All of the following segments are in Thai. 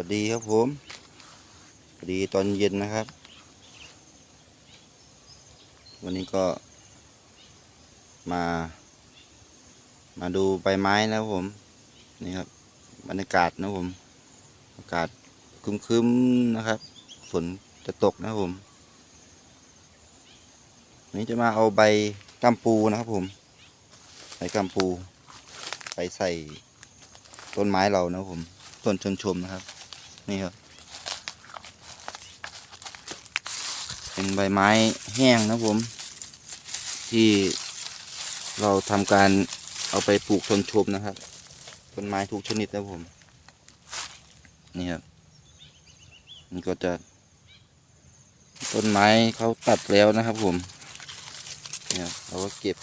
วัสดีครับผมสวัสดีตอนเย็นนะครับ วันนี้ก็มา มาดูใบไม้นะครับผม นี่ครับบรรยากาศนะผม อากาศครึ้มๆนะครับ ฝนจะตกนะผมวันนี้จะมาเอาใบกัมปูนะครับผมใบกัมปู ไปใส่ต้นไม้เรานะครับผมต้นชนชมนะครับ นี่ครับ เป็นใบไม้แห้งนะผม ที่เราทำการเอาไปปลูกชนชมนะครับต้นไม้ทุกชนิดนะผม นี่ครับนี่ก็จะต้นไม้เขาตัดแล้วนะครับผมเนี่ยเราก็เก็บ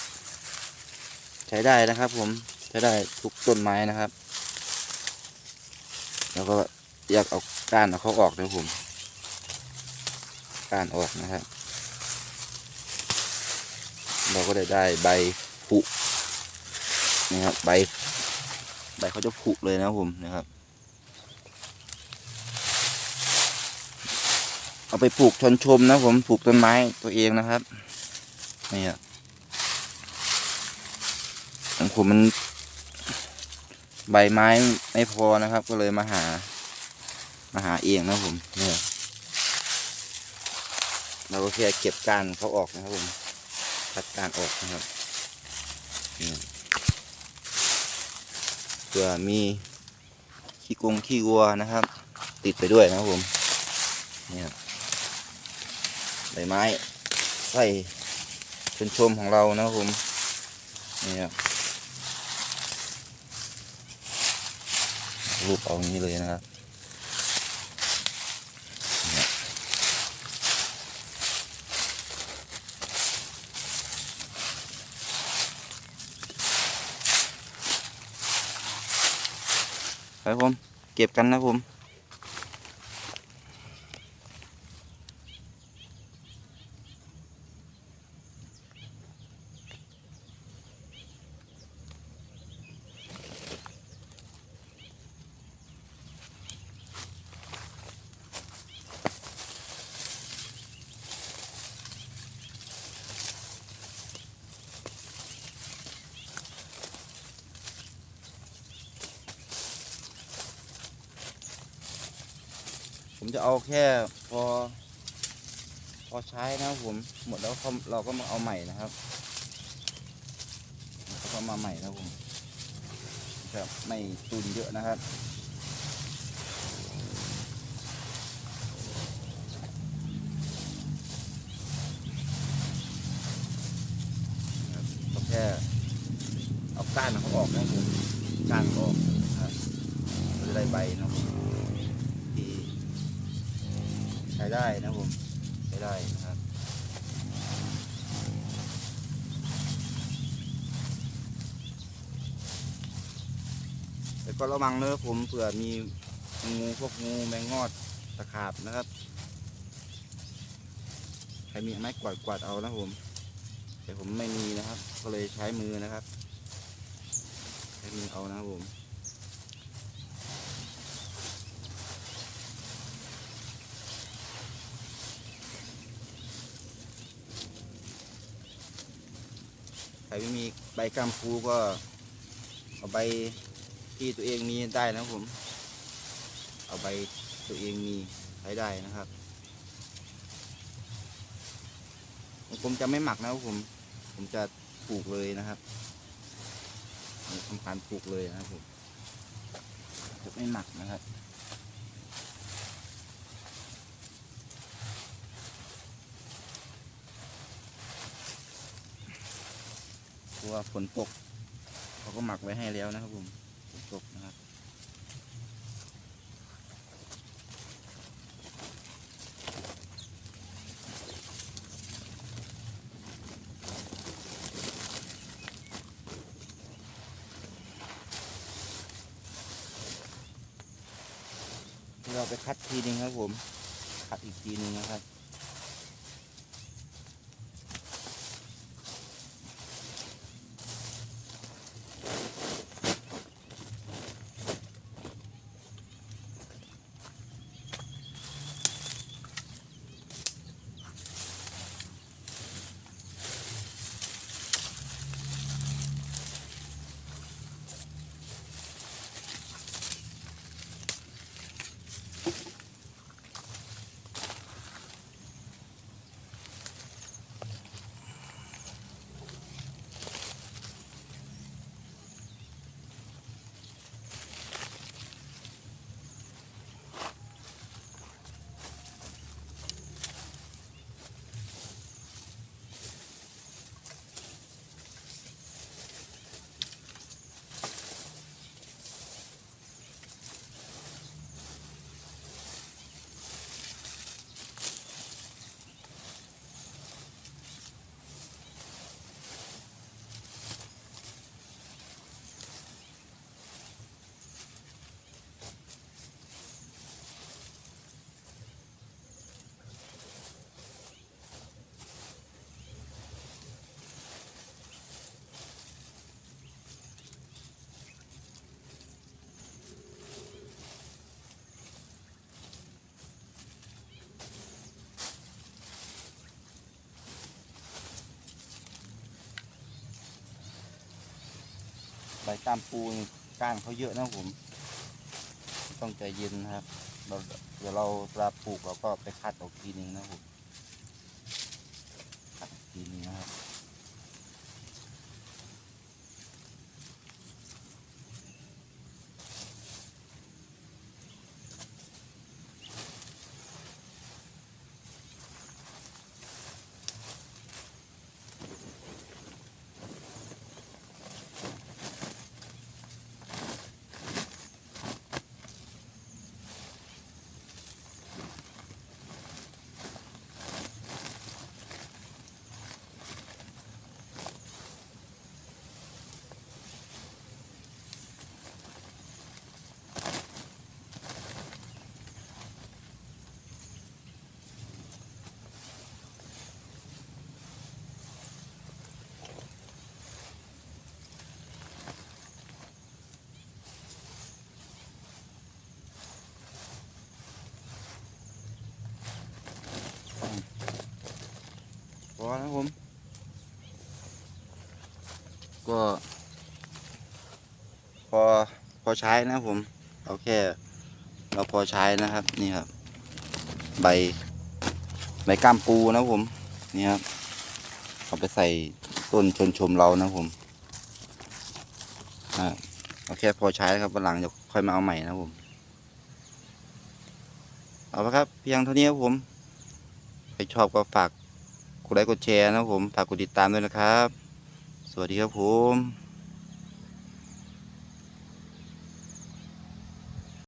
ใช้ได้นะครับผม ใช้ได้ทุกต้นไม้นะครับ แล้วก็ อยากเอาก้านเอาเขาออกนะครับผมก้านออกนะครับ เราก็ได้ได้ใบผุนี่ครับ ใบ ใบเขาจะผุเลยนะครับผมนะครับ เอาไปปลูกชนชมนะผมปลูกต้นไม้ตัวเองนะครับนี่ครับของผมมันใบไม้ไม่พอนะครับ ก็เลยมาหา มาหาเองนะผมเนี่ยเราก็แค่เก็บก้านเขาออกนะครับผมตัดก้านออกนะครับนี่เผื่อมีขี้กงขี้วัวนะครับ ติดไปด้วยนะครับผมนี่ครับใบไม้ใส่ชนชมของเรานะครับผมนี่ครับรูปเอาอย่างนี้เลยนะครับ ครับผม เก็บกันนะผม ผมจะเอาแค่พอ พอใช้นะครับผม หมดแล้วเขาเราก็มาเอาใหม่นะครับก็มาใหม่นะครับผมจะไม่ตุนเยอะนะครับก็แค่เอาก้านเขาออกนะครับผมก้านออกนะครับจะได้ใบนะครับ ได้นะผมใช้ได้นะครับแต่ก็ระวังเนอะผมเผื่อมีงูพวกงูแมงงอดตะขาบนะครับใครมีไม้กวาดกวาดเอานะครับผม แต่ผมไม่มีนะครับ ก็เลยใช้มือนะครับใช้มือเอานะครับผม รไม่มีใบกัมพูก็เอาใบที่ตัวเองมีได้นะผม เอาใบตัวเองมีใช้ได้นะครับ ผมจะไม่หมักนะครับผม ผมจะปลูกเลยนะครับทำการปลูกเลยนะครับผมจะไม่หมักนะครับ ราะว่าฝนตกเขาก็หมักไว้ให้แล้วนะครับผมฝนตกนะครับเราไปคัดทีนึงครับผม คัดอีกทีนึงนะครับ ใบตามปูก้านเขาเยอะนะผม ต้องใจเย็นนะครับ เราเดี๋ยวเราปลาปลูกเราก็ไปคัดออกทีนึงนะผมคัดทีนึงนะครับ พอแล้วผม ก็ พอพอ ใช้นะผมเอาแค่เราพอใช้นะครับนี่ครับ ใบใบก้ามปูนะผมนี่ครับเอาไปใส่ต้นชนชมเรานะผมเอาแค่พอใช้ครับวันหลังจะค่อยมาเอาใหม่นะผมเอาละครับเพียงเท่านี้ครับผมใครชอบก็ฝากกดไลค์กดแชร์นะผมฝากกดติดตามด้วยนะครับ สวัสดีครับผม